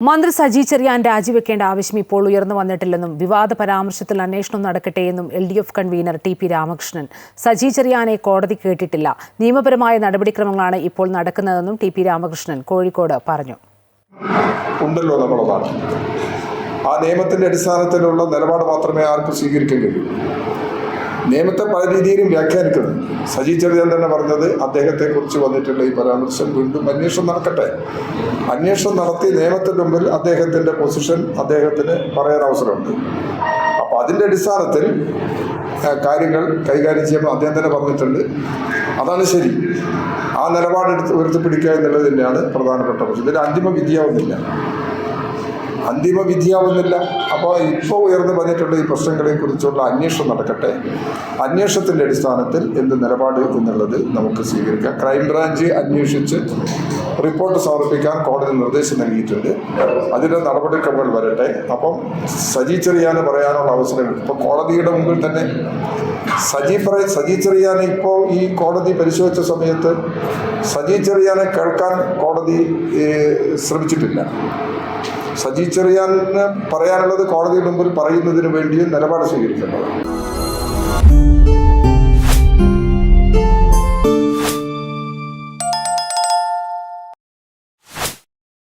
മന്ത്രി സജി ചെറിയാൻ രാജിവെക്കേണ്ട ആവശ്യം ഇപ്പോൾ ഉയർന്നു വന്നിട്ടില്ലെന്നും വിവാദ പരാമർശത്തിൽ അന്വേഷണം നടക്കട്ടെയെന്നും L D F convener T P Ramakrishnan. Saji ചെറിയാനെ കോടതി കേട്ടിട്ടില്ല. നിയമപരമായ നടപടിക്രമങ്ങളാണ് ഇപ്പോൾ നടക്കുന്നതെന്നും ടി പി രാമകൃഷ്ണൻ കോഴിക്കോട് പറഞ്ഞു. ഉണ്ടല്ലോ നമ്മളതാണ് ആ നിയമത്തിന്റെ അടിസ്ഥാനത്തിലുള്ള നിലപാട് മാത്രമേ ആർക്കും സ്വീകരിക്കാൻ കഴിയൂ. നിയമത്തെ പല രീതിയിലും വ്യാഖ്യാനിക്കുന്നു. സജി ചെറിയാൻ പറഞ്ഞത് അദ്ദേഹത്തെ കുറിച്ച് വന്നിട്ടുള്ള ഈ പരാമർശം വീണ്ടും അന്വേഷണം നടക്കട്ടെ. അന്വേഷണം നടത്തി നിയമത്തിന്റെ മുമ്പിൽ അദ്ദേഹത്തിന്റെ പൊസിഷൻ അദ്ദേഹത്തിന് പറയാൻ അവസരമുണ്ട്. അപ്പൊ അതിന്റെ അടിസ്ഥാനത്തിൽ കാര്യങ്ങൾ കൈകാര്യം ചെയ്യുമ്പോൾ അദ്ദേഹം തന്നെ പറഞ്ഞിട്ടുണ്ട്. അതാണ് ശരി. ആ നിലപാടെടുത്ത് ഉയർത്തിപ്പിടിക്കുക എന്നുള്ളത് തന്നെയാണ് പ്രധാനപ്പെട്ട പ്രശ്നം. ഇതിൽ അന്തിമ വിധിയാവുന്നില്ല. അന്തിമ വിധിയാവുന്നില്ല അപ്പോൾ ഇപ്പോൾ ഉയർന്നു വന്നിട്ടുള്ള ഈ പ്രശ്നങ്ങളെ കുറിച്ചുള്ള അന്വേഷണം നടക്കട്ടെ. അന്വേഷണത്തിന്റെ അടിസ്ഥാനത്തിൽ എന്ത് നിലപാട് എന്നുള്ളത് നമുക്ക് സ്വീകരിക്കാം. ക്രൈംബ്രാഞ്ച് അന്വേഷിച്ച് റിപ്പോർട്ട് സമർപ്പിക്കാൻ കോടതി നിർദ്ദേശം നൽകിയിട്ടുണ്ട്. അതിന്റെ നടപടിക്രമങ്ങൾ വരട്ടെ. അപ്പം സജി ചെറിയാന് പറയാനുള്ള അവസരം ഇപ്പോൾ കോടതിയുടെ മുമ്പിൽ തന്നെ. സജി പറ സജി ചെറിയാൻ ഇപ്പോൾ ഈ കോടതി പരിശോധിച്ച സമയത്ത് സജി ചെറിയാനെ കേൾക്കാൻ കോടതി ശ്രമിച്ചിട്ടില്ല. സജി ചെറിയാൻ പറയാനുള്ളത് കോടതി മുമ്പിൽ പറയുന്നതിന് വേണ്ടിയും നിലപാട് സ്വീകരിക്കേണ്ടത്